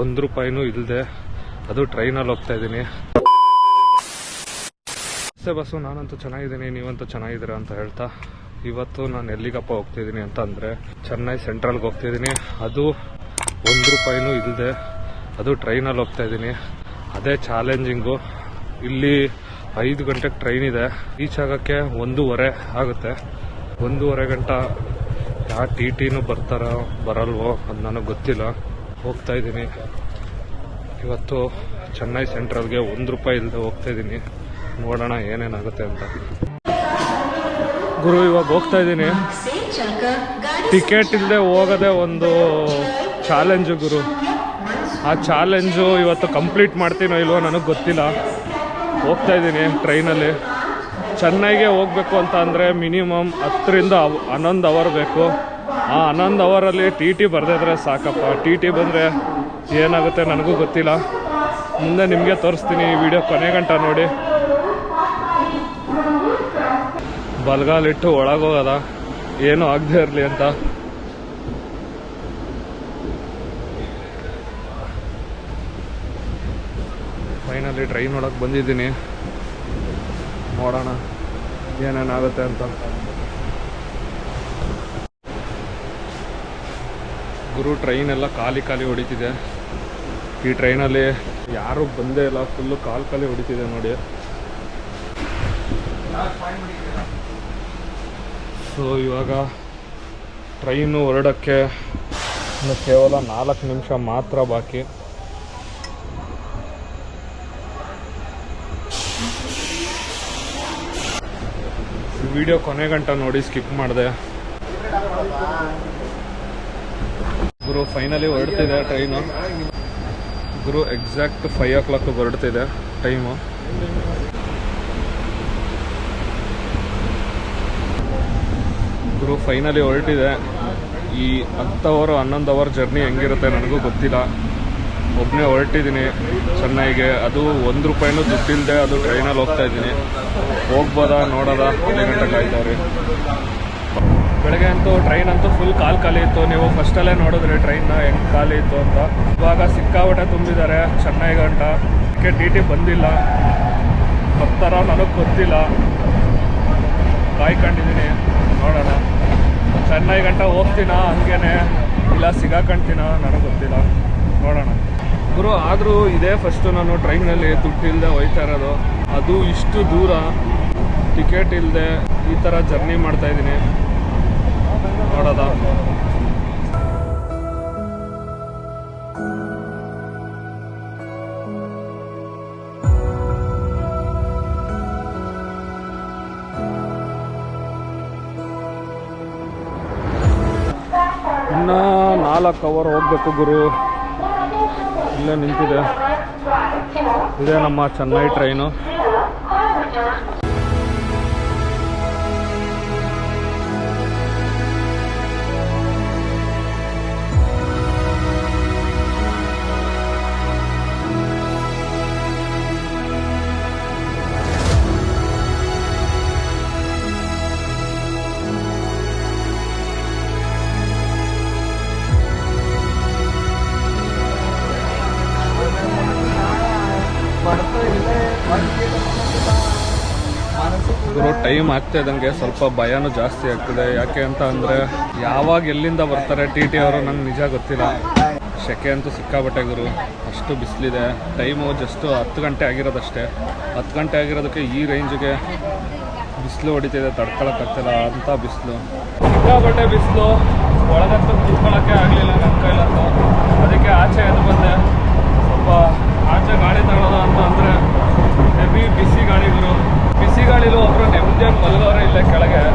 ಒಂದು ರೂಪಾಯಿನೂ ಇಲ್ಲದೆ ಅದು ಟ್ರೈನಲ್ಲಿ ಹೋಗ್ತಾ ಇದ್ದೀನಿ. ಬಸ್ಸೇ ಬಸ್ಸು, ನಾನಂತೂ ಚೆನ್ನಾಗಿದ್ದೀನಿ, ನೀವಂತೂ ಚೆನ್ನಾಗಿದ್ದೀರಾ ಅಂತ ಹೇಳ್ತಾ, ಇವತ್ತು ನಾನು ಎಲ್ಲಿಗಪ್ಪ ಹೋಗ್ತಿದ್ದೀನಿ ಅಂತ ಅಂದರೆ ಚೆನ್ನೈ ಸೆಂಟ್ರಲ್ಗೆ ಹೋಗ್ತಿದ್ದೀನಿ. ಅದು ಒಂದು ರೂಪಾಯಿನೂ ಇಲ್ಲದೆ ಅದು ಟ್ರೈನಲ್ಲಿ ಹೋಗ್ತಾ ಇದ್ದೀನಿ. ಅದೇ ಚಾಲೆಂಜಿಂಗು. ಇಲ್ಲಿ ಐದು ಗಂಟೆಗೆ ಟ್ರೈನ್ ಇದೆ. ರೀಚ್ ಆಗೋಕ್ಕೆ ಒಂದೂವರೆ ಆಗುತ್ತೆ. ಒಂದೂವರೆ ಗಂಟೆ ಯಾವ ಟಿ ಟಿನೂ ಬರ್ತಾರೋ, ಬರಲ್ವೋ ಅದು ನನಗೆ ಗೊತ್ತಿಲ್ಲ. ಹೋಗ್ತಾ ಇದ್ದೀನಿ. ಇವತ್ತು ಚೆನ್ನೈ ಸೆಂಟ್ರಲ್ಗೆ ಒಂದು ರೂಪಾಯಿ ಇಲ್ಲದೆ ಹೋಗ್ತಾ ಇದ್ದೀನಿ. ನೋಡೋಣ ಏನೇನಾಗುತ್ತೆ ಅಂತ. ಗುರು, ಇವಾಗ ಹೋಗ್ತಾ ಇದ್ದೀನಿ. ಟಿಕೆಟ್ ಇಲ್ಲದೆ ಹೋಗೋದೇ ಒಂದು ಚಾಲೆಂಜು ಗುರು. ಆ ಚಾಲೆಂಜು ಇವತ್ತು ಕಂಪ್ಲೀಟ್ ಮಾಡ್ತೀನೋ ಇಲ್ವೋ ನನಗೆ ಗೊತ್ತಿಲ್ಲ. ಹೋಗ್ತಾ ಇದ್ದೀನಿ ಟ್ರೈನಲ್ಲಿ. ಚೆನ್ನೈಗೆ ಹೋಗ್ಬೇಕು ಅಂತ ಅಂದರೆ ಮಿನಿಮಮ್ ಹತ್ತರಿಂದ ಹನ್ನೊಂದು ಅವರ್ ಬೇಕು. ಆ ಹನ್ನೊಂದು ಅವರಲ್ಲಿ ಟಿ ಟಿ ಬರೆದಿದ್ರೆ ಸಾಕಪ್ಪ. ಟಿ ಟಿ ಬಂದರೆ ಏನಾಗುತ್ತೆ ನನಗೂ ಗೊತ್ತಿಲ್ಲ. ಮುಂದೆ ನಿಮಗೆ ತೋರಿಸ್ತೀನಿ ಈ ವಿಡಿಯೋ ಕೊನೆ ಗಂಟ ನೋಡಿ. ಬಲ್ಗಾಲಿಟ್ಟು ಒಳಗೋಗದ. ಏನೂ ಆಗದೆ ಇರಲಿ ಅಂತ. ಫೈನಲಿ ಟ್ರೈನ್ ಒಳಗೆ ಬಂದಿದ್ದೀನಿ. ನೋಡೋಣ ಏನೇನಾಗುತ್ತೆ ಅಂತ. ಗುರು ಟ್ರೈನ್ ಎಲ್ಲ ಖಾಲಿ ಖಾಲಿ ಹೊಡಿತಿದೆ. ಈ ಟ್ರೈನಲ್ಲಿ ಯಾರು ಬಂದೇ ಇಲ್ಲ ಫುಲ್ಲು ಕಾಲು ಖಾಲಿ ಹೊಡಿತಿದೆ ನೋಡಿ. ಸೊ ಇವಾಗ ಟ್ರೈನು ಹೊರಡೋಕ್ಕೆ ಇನ್ನು ಕೇವಲ ನಾಲ್ಕು ನಿಮಿಷ ಮಾತ್ರ ಬಾಕಿ. ವಿಡಿಯೋ ಕೊನೆ ಗಂಟ ನೋಡಿ ಸ್ಕಿಪ್ ಮಾಡಿದೆ. ಗುರು ಫೈನಲಿ ಹೊರಡ್ತಿದೆ ಟ್ರೈನು ಗುರು ಎಕ್ಸಾಕ್ಟ್ ಫೈವ್ ಓ ಕ್ಲಾಕ್ ಹೊರಡ್ತಿದೆ ಟೈಮು ಗುರು ಫೈನಲಿ ಹೊರಟಿದೆ. ಈ ಹತ್ತು ಅವರು ಹನ್ನೊಂದು ಅವರ್ ಜರ್ನಿ ಹೆಂಗಿರುತ್ತೆ ನನಗೂ ಗೊತ್ತಿಲ್ಲ. ಒಬ್ಬನೇ ಹೊರಟಿದ್ದೀನಿ ಚೆನ್ನೈಗೆ. ಅದು ಒಂದು ರೂಪಾಯಿನೂ ದುಡ್ಡಿಲ್ಲದೆ ಅದು ಟ್ರೈನಲ್ಲಿ ಹೋಗ್ತಾ ಇದ್ದೀನಿ. ಹೋಗ್ಬೋದಾ, ನೋಡೋದಾ? ಗಂಟೆ ಕಾಯ್ತಾವ್ರಿ ಬೆಳಗ್ಗೆ ಅಂತೂ ಟ್ರೈನ್ ಅಂತೂ ಫುಲ್ ಕಾಲ್ ಖಾಲಿ ಇತ್ತು. ನೀವು ಫಸ್ಟಲ್ಲೇ ನೋಡಿದ್ರಿ ಟ್ರೈನ್ನ ಹೆಂಗೆ ಖಾಲಿ ಇತ್ತು ಅಂತ. ಇವಾಗ ಸಿಕ್ಕಾಪಟ್ಟೆ ತುಂಬಿದ್ದಾರೆ. ಚೆನ್ನೈ ಗಂಟ. ಟಿಕೆಟ್ ಟಿ ಟಿ ಬಂದಿಲ್ಲ. ಬರ್ತಾರ ನನಗೆ ಗೊತ್ತಿಲ್ಲ. ಕಾಯ್ಕೊಂಡಿದ್ದೀನಿ ನೋಡೋಣ. ಚೆನ್ನೈ ಗಂಟ ಹೋಗ್ತೀನ? ಹಂಗೇನೆ. ಇಲ್ಲ ಸಿಗಾಕಂತೀನ? ನನಗೆ ಗೊತ್ತಿಲ್ಲ. ನೋಡೋಣ. ಗುರು, ಆದರೂ ಇದೇ ಫಸ್ಟು ನಾನು ಟ್ರೈನಲ್ಲಿ ದುಡ್ಡಿಲ್ಲದೆ ಹೋಯ್ತಾ ಇರೋದು. ಅದು ಇಷ್ಟು ದೂರ. ಟಿಕೆಟ್ ಇಲ್ಲದೆ ಈ ಥರ ಜರ್ನಿ ಮಾಡ್ತಾ ಇದ್ದೀನಿ. ನೋಡೋದ? ಇನ್ನು ನಾಲ್ಕು ಅವರ್ ಹೋಗ್ಬೇಕು ಗುರು. ಇಲ್ಲೇ ನಿಂತಿದೆ. ಇದೇ ನಮ್ಮ ಚೆನ್ನೈ ಟ್ರೈನು ಗುರು ಟೈಮ್ ಆಗ್ತಾ ಇದ್ದಂಗೆ ಸ್ವಲ್ಪ ಭಯನೂ ಜಾಸ್ತಿ ಆಗ್ತಿದೆ. ಯಾಕೆ ಅಂತ ಅಂದರೆ, ಯಾವಾಗ ಎಲ್ಲಿಂದ ಬರ್ತಾರೆ ಟಿ ಟಿ ಅವರು ನಂಗೆ ನಿಜ ಗೊತ್ತಿಲ್ಲ. ಸೆಕೆ ಅಂತೂ ಸಿಕ್ಕಾಬಟ್ಟೆ ಗುರು, ಅಷ್ಟು ಬಿಸಿಲಿದೆ. ಟೈಮು ಜಸ್ಟು ಹತ್ತು ಗಂಟೆ ಆಗಿರೋದಷ್ಟೇ. ಹತ್ತು ಗಂಟೆ ಆಗಿರೋದಕ್ಕೆ ಈ ರೇಂಜ್ಗೆ ಬಿಸಿಲು ಹೊಡಿತಿದೆ ತಡ್ಕೊಳಕ್ಕಾಗ್ತಿಲ್ಲ ಅಂತ ಬಿಸಿಲು. ಸಿಕ್ಕಾಬಟ್ಟೆ ಬಿಸಿಲು. ಒಳಗಂತೂ ಕುತ್ಕೊಳ್ಳೋಕ್ಕೆ ಆಗಲಿಲ್ಲ ನನ್ನ ಕೈಲಂತೂ. ಅದಕ್ಕೆ ಆಚೆ ಎದ್ದು ಬಂದೆ. ಸ್ವಲ್ಪ ಆಚೆ ಗಾಳಿ ಕೆಳಗೆ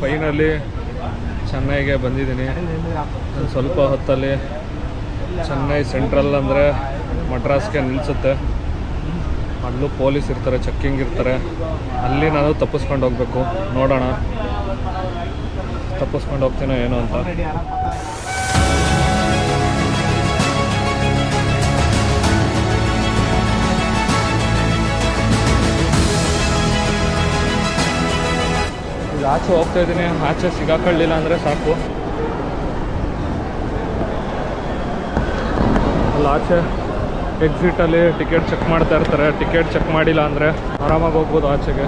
ಫೈನಲಿ ಚೆನ್ನೈಗೆ ಬಂದಿದ್ದೀನಿ. ಸ್ವಲ್ಪ ಹೊತ್ತಲ್ಲಿ ಚೆನ್ನೈ ಸೆಂಟ್ರಲ್ ಅಂದರೆ ಮಡ್ರಾಸ್ಗೆ ನಿಲ್ಲಿಸುತ್ತೆ ಅಲ್ಲೂ ಪೊಲೀಸ್ ಇರ್ತಾರೆ, ಚೆಕ್ಕಿಂಗ್ ಇರ್ತಾರೆ. ಅಲ್ಲಿ ನಾನು ತಪ್ಪಿಸ್ಕೊಂಡು ಹೋಗ್ಬೇಕು. ನೋಡೋಣ. ತಪ್ಪಿಸ್ಕೊಂಡು ಹೋಗ್ತೀನೋ ಏನೋ ಅಂತ. ಆಚೆ ಹೋಗ್ತಾ ಇದ್ದೀನಿ. ಆಚೆ ಸಿಗಾಕೊಳ್ಳಿಲ್ಲ ಅಂದರೆ ಸಾಕು. ಅಲ್ಲಿ, ಆಚೆ ಎಕ್ಸಿಟಲ್ಲಿ ಟಿಕೆಟ್ ಚೆಕ್ ಮಾಡ್ತಾ ಇರ್ತಾರೆ. ಟಿಕೆಟ್ ಚೆಕ್ ಮಾಡಿಲ್ಲ ಅಂದರೆ ಆರಾಮಾಗಿ ಹೋಗ್ಬೋದು ಆಚೆಗೆ.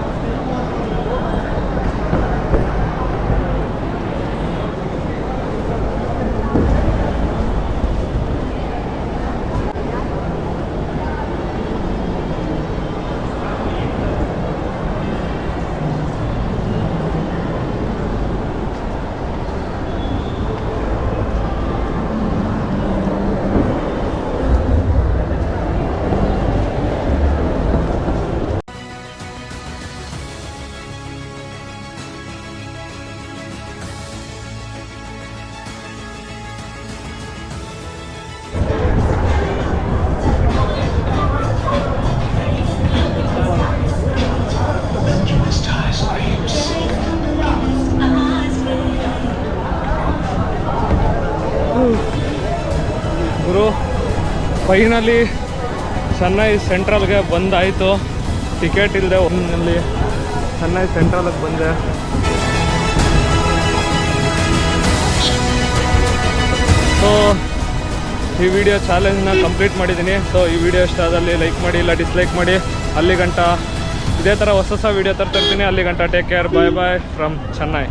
ಫೈನಲಿ ಚೆನ್ನೈ ಸೆಂಟ್ರಲ್ಗೆ ಬಂದಾಯಿತು. ಟಿಕೆಟ್ ಇಲ್ಲದೆ ಒಂದಲ್ಲಿ ಚೆನ್ನೈ ಸೆಂಟ್ರಲ್ಗೆ ಬಂದೆ. ಸೊ ಈ ವಿಡಿಯೋ ಚಾಲೆಂಜ್ನ ಕಂಪ್ಲೀಟ್ ಮಾಡಿದ್ದೀನಿ. ಸೊ ಈ ವಿಡಿಯೋ ಇಷ್ಟ ಆದಲ್ಲಿ ಲೈಕ್ ಮಾಡಿ, ಇಲ್ಲ ಡಿಸ್ಲೈಕ್ ಮಾಡಿ, ಅಲ್ಲಿ ಗಂಟ. ಇದೇ ಥರ ಹೊಸ ಹೊಸ ವಿಡಿಯೋ ತರ್ತಿರ್ತೀನಿ ಅಲ್ಲಿ ಗಂಟ. Take care bye bye from Chennai